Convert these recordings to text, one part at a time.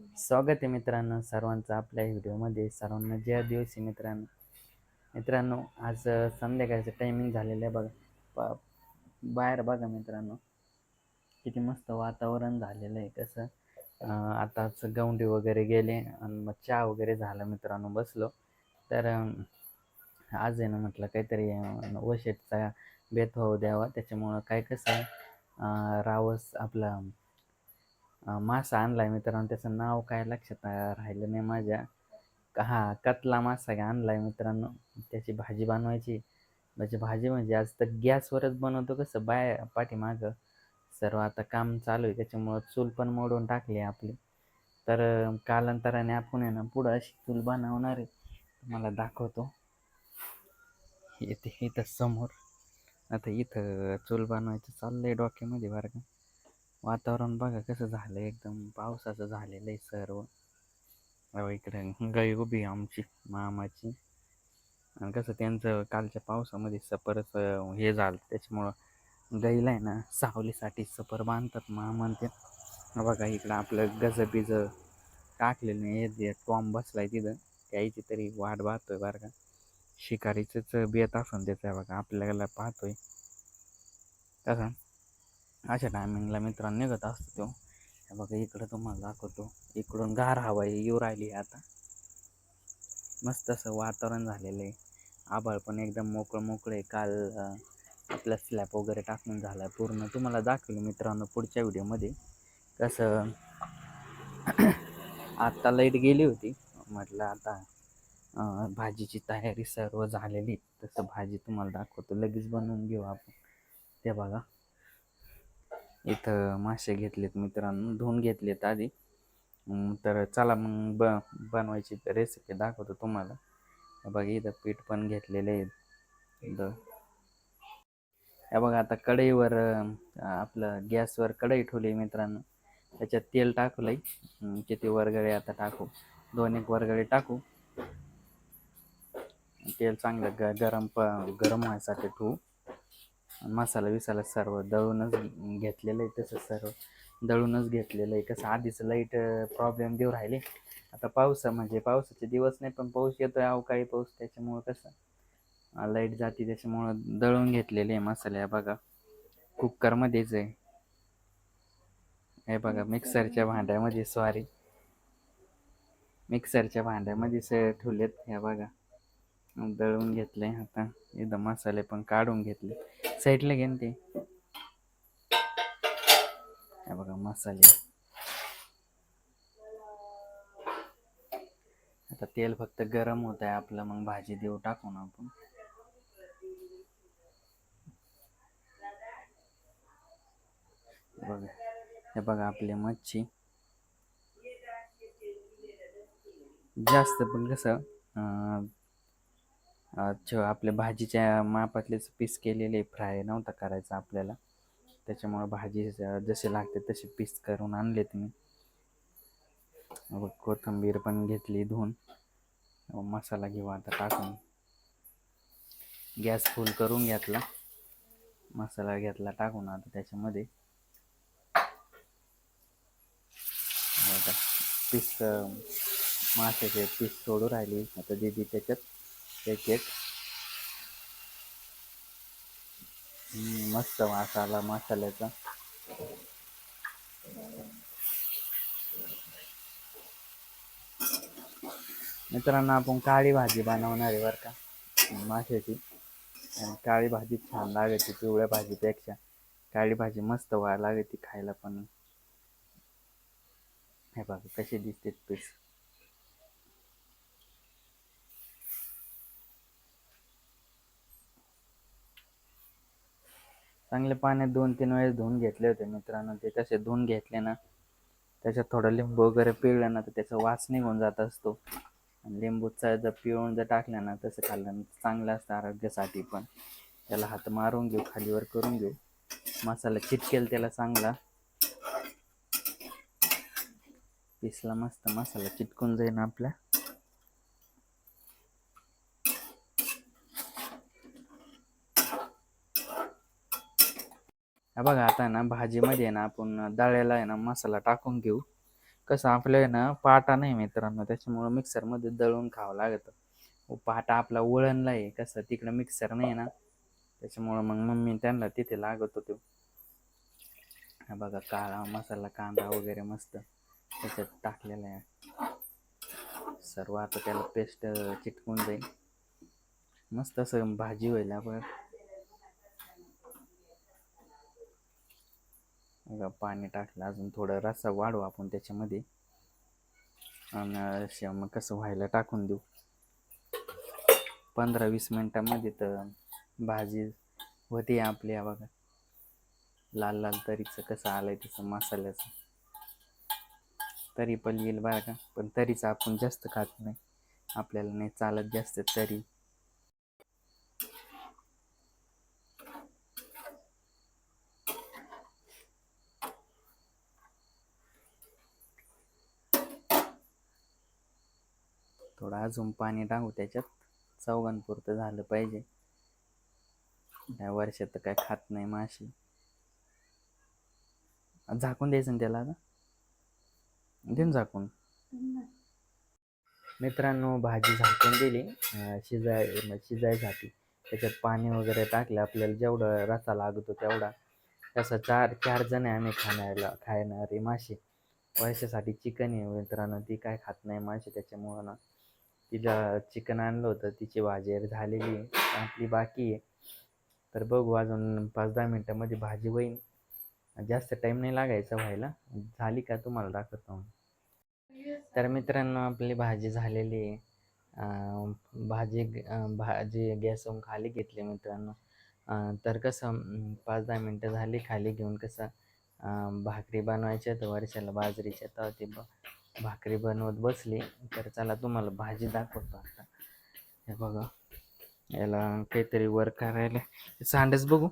स्वागत आहे मित्रांनो सर्वांचं आपल्या व्हिडिओमध्ये. सर्वांना जय दिवशी मित्रांनो. मित्रांनो आज संध्याकाळचं टायमिंग झालेलं आहे बघा. पा बाहेर बघा मित्रांनो. किती मस्त वातावरण झालेलं आहे कसं. आताच गवंडी वगैरे गेले आणि मग चहा वगैरे झाला मित्रांनो बसलो. तर आज आहे ना म्हटलं काहीतरी वशेटचा बेत होऊ द्यावा. त्याच्यामुळं काय कसं आहे रावस आपला मासा मासा आणलाय मित्रांनो. त्याचं नाव काय लक्षात राहिलं नाही माझ्या. का हा कतला मासा आणलाय मित्रांनो. त्याची भाजी बनवायची. म्हणजे भाजी म्हणजे आज तर गॅसवरच बनवतो कसं बाय पाठीमागं. सर्व आता काम चालू आहे त्याच्यामुळं चूल पण मोडून टाकली आहे आपली. तर कालांतराने आपण आहे ना पुढं अशी चूल बनवणार आहे. तुम्हाला दाखवतो. इथे इथं समोर. आता इथं चूल बनवायचं चाललंय डोक्यामध्ये बरं का. वातावरण बघा कसं झालं एकदम पावसाचं झालेलं आहे सर्व. अहो इकडे गाई उभी आहे आमची मामाची. आणि कसं त्यांचं कालच्या पावसामध्ये सफरच हे झालं. त्याच्यामुळं गाईला आहे ना सावलीसाठी सफर बांधतात मामान ते. बघा इकडं आपलं गज बिज टाकलेलं नाही टॉम बसलाय तिथं. त्याची तरी वाट पाहतोय बरं का. शिकारीचंच बेत असून त्याचं बघा आपल्याला पाहतोय. कसं अशा टायमिंगला मित्रांनो निघत असतो तो. हे बघा इकडं तुम्हाला दाखवतो. इकडून गार हवा येऊ राहिली आता. मस्त असं वातावरण झालेलं आहे. आभाळ पण एकदम मोकळं मोकळं आहे. काल आपलं आपला वगैरे टाकून झाला. आहे पूर्ण तुम्हाला दाखवलं मित्रांनो पुढच्या व्हिडिओमध्ये कसं आत्ता लाइट गेली होती. म्हटलं आता भाजीची तयारी सर्व झालेली तसं भाजी तुम्हाला दाखवतो. लगेच बनवून घेऊ आपण. ते बघा. इथं मासे घेतलेत मित्रांनो धुवून घेतलेत आधी. तर चला मग ब बनवायची रेसिपी दाखवतो तुम्हाला. बघा इथं पीठ पण घेतलेले आहे हे बघा आता कढईवर आपलं गॅसवर कढई ठेवली मित्रांनो. त्याच्यात तेल टाकलंय अं, किती वरगळे आता टाकू. दोन एक वरगळे टाकू. तेल चांगलं ग गरम प गरम व्हायसाठी ठेवू. मसाला विसाला सर्व दळूनच घेतलेलं आहे तसं सर्व. दळूनच घेतलेलं आहे. कसं आधीच लाइट प्रॉब्लेम देऊ राहिले. आता पावसा म्हणजे पावसाचे दिवस नाही पण पाऊस येतोय अवकाळी पाऊस त्याच्यामुळं कसं? लाइट जाते त्याच्यामुळं दळून घेतलेले आहे मसाले. बघा कुकरमध्येच आहे. हे बघा मिक्सरच्या भांड्यामध्ये सॉरी मिक्सरच्या भांड्यामध्ये ठेवलेत. ह्या बघा. दळून घेतले आता. एकदम मसाले पण काढून घेतले. साईडला घेन ते. बघा मसाले. आता तेल फक्त गरम होत आहे आपलं मग भाजी देऊ टाकून आपण. बघा. हे बघा आपली मच्छी. जास्त पण कसं आपल्या भाजीच्या मापातलेच पीस केलेले फ्राय नव्हता करायचा आपल्याला. त्याच्यामुळं भाजी जसे लागते तसे पीस करून आणलेत मी कोथंबीर कोथिंबीर पण घेतली धुवून. मसाला घेऊ आता टाकून. गॅस फुल करून घेतला. मसाला घेतला टाकून आता त्याच्यामध्ये. पीस माशाचे पीस सोडू राहिली. आता दिदी त्याच्यात एक एक. मस्त वास आला मसाल्याचा. मित्रांनो आपण काळी भाजी बनवणार आहे बरं का. माशाची. आणि काळी भाजी छान लागायची पिवळ्या भाजीपेक्षा. काळी भाजी मस्त व्हायला लागते खायला पण. हे बघा कशी दिसते पीस चांगले पाण्यात दोन तीन वेळेस धुवून घेतले होते मित्रांनो. ते कसे धुवून घेतले ना त्याच्यात थोडं लिंबू वगैरे पिळलं ना तर त्याचा वास निघून जात असतो. आणि लिंबूचा जर पिळून जर टाकलं ना तसं खाल्लं चांगलं असतं आरोग्यासाठी पण. त्याला हात मारून घेऊ खालीवर करून घेऊ. मसाला चिटकेल त्याला चांगला. पिसला मस्त मसाला चिटकून जाईन आपल्या हा बघा आता आहे ना भाजीमध्ये आहे ना आपण डाळ्याला आहे ना मसाला टाकून घेऊ. कसं आपलं आहे ना पाटा नाही मित्रांनो त्याच्यामुळं मिक्सरमध्ये दळून खावं लागतं. हो, पाटा आपला वळणला आहे कसं तिकडं मिक्सर नाही ना त्याच्यामुळं मग मम्मी त्यांना तिथे लागत होते. हा बघा काळा मसाला कांदा वगैरे मस्त त्याच्यात टाकलेला आहे. सर्व आता त्याला पेस्ट चिटकून जाईल. मस्त असं भाजी होईल आपण बघा पाणी टाकलं अजून थोडं रस्सा वाढवू आपण त्याच्यामध्ये. आणि मग कसं व्हायला टाकून देऊ. पंधरा वीस मिनटामध्ये तर भाजी होते आपली बघा. लाल लाल तरीचं कसं आलंय तसं मसाल्याचं. तरी पण येईल बरं का? पण तरीचं आपण जास्त खात नाही. आपल्याला नाही चालत जास्त तरी थोडं अजून पाणी टाकू त्याच्यात चौघांपुरतं झालं पाहिजे. या वर्षात तर काय खात नाही माशी. झाकून द्यायचं ना त्याला आता? देऊन झाकून. मित्रांनो भाजी झाकून दिली. शिजाय शिजायसाठी त्याच्यात पाणी वगैरे टाकलं. आपल्याला जेवढं रसा लागतो तेवढा. तसं चार चार जण आम्ही खाण्याला खाणारे मासे. वर्षासाठी चिकन आहे मित्रांनो. ती काय खात नाही मासे त्याच्यामुळं ना. तिला चिकन आणलं होतं तिची भाजी झालेली आहे आपली बाकी आहे. तर बघू अजून पाच दहा मिनटामध्ये भाजी होईल. जास्त टाईम नाही लागायचा व्हायला. झाली का तुम्हाला दाखवतो तर मित्रांनो आपली भाजी झालेली आहे. भाजी ग- भाजी गॅसवरून खाली घेतली मित्रांनो. तर कसं पाच दहा मिनटं झाली खाली घेऊन कसं भाकरी बनवायच्या तर वर्षाला बाजरीच्या तर ते भाकरी बनवत बसली. तर चला तुम्हाला भाजी दाखवतो आता. हे बघा. याला काहीतरी वर करायला. सांडच बघू.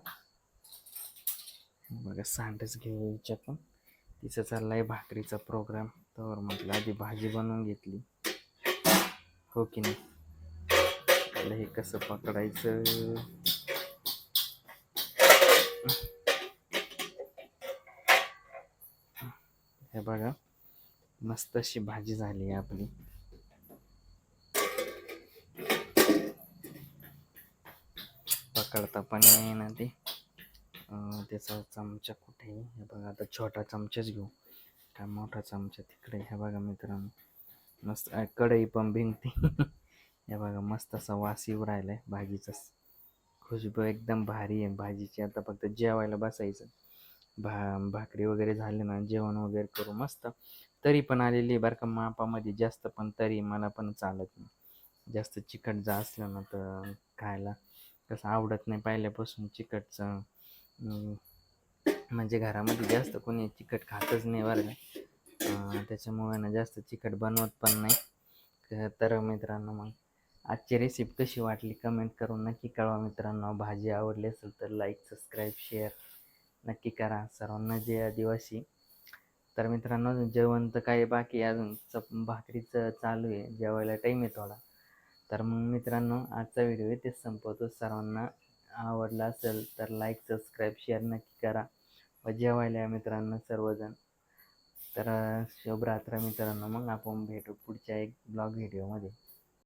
बघा सांडच घेऊ पण तिचं चाललाय भाकरीचा प्रोग्राम तर म्हटलं आधी भाजी बनवून घेतली. हो की नाही? हे कसं पकडायचं? हे बघा. मस्त अशी भाजी झाली आहे आपली. पकडता पण नाही ना ते. त्याचा चमचा कुठे हे बघा आता छोटा चमचाच घेऊ. काय मोठा चमचा? तिकडे. हे बघा मित्रांनो. मस्त कढई पण भिंगते हे बघा मस्त असा वास येऊ राहिलाय भाजीचा खुशबू एकदम भारी आहे. भाजीची आता फक्त जेवायला बसायचं. भा भाकरी वगैरे झाले ना जेवण वगैरे करू मस्त. तरी पण आलेली बरं का मापामध्ये जास्त पण तरी मला पण चालत नाही. जास्त चिकट जा असलं ना तर खायला कसं आवडत नाही पहिल्यापासून चिकटचं. म्हणजे घरामध्ये जास्त कोणी चिकट खातच नाही बरं का. त्याच्यामुळे ना जास्त चिकट बनवत पण नाही. तर मित्रांनो मग आजची रेसिपी कशी वाटली? कमेंट करून नक्की कळवा मित्रांनो. भाजी आवडली असेल तर लाईक सबस्क्राईब शेअर नक्की करा सर्वांना जे आदिवासी तर मित्रांनो अजून जेवण तर काही बाकी अजून. चप भाकरीचं चालू आहे. जेवायला टाईम आहे थोडा. तर मग मित्रांनो आजचा व्हिडिओ तेच संपवतो. सर्वांना आवडला असेल तर लाईक सबस्क्राईब शेअर नक्की करा. व जेवायला या मित्रांनो सर्वजण. तर शुभरात्र मित्रांनो. मग आपण भेटू पुढच्या एक ब्लॉग व्हिडिओमध्ये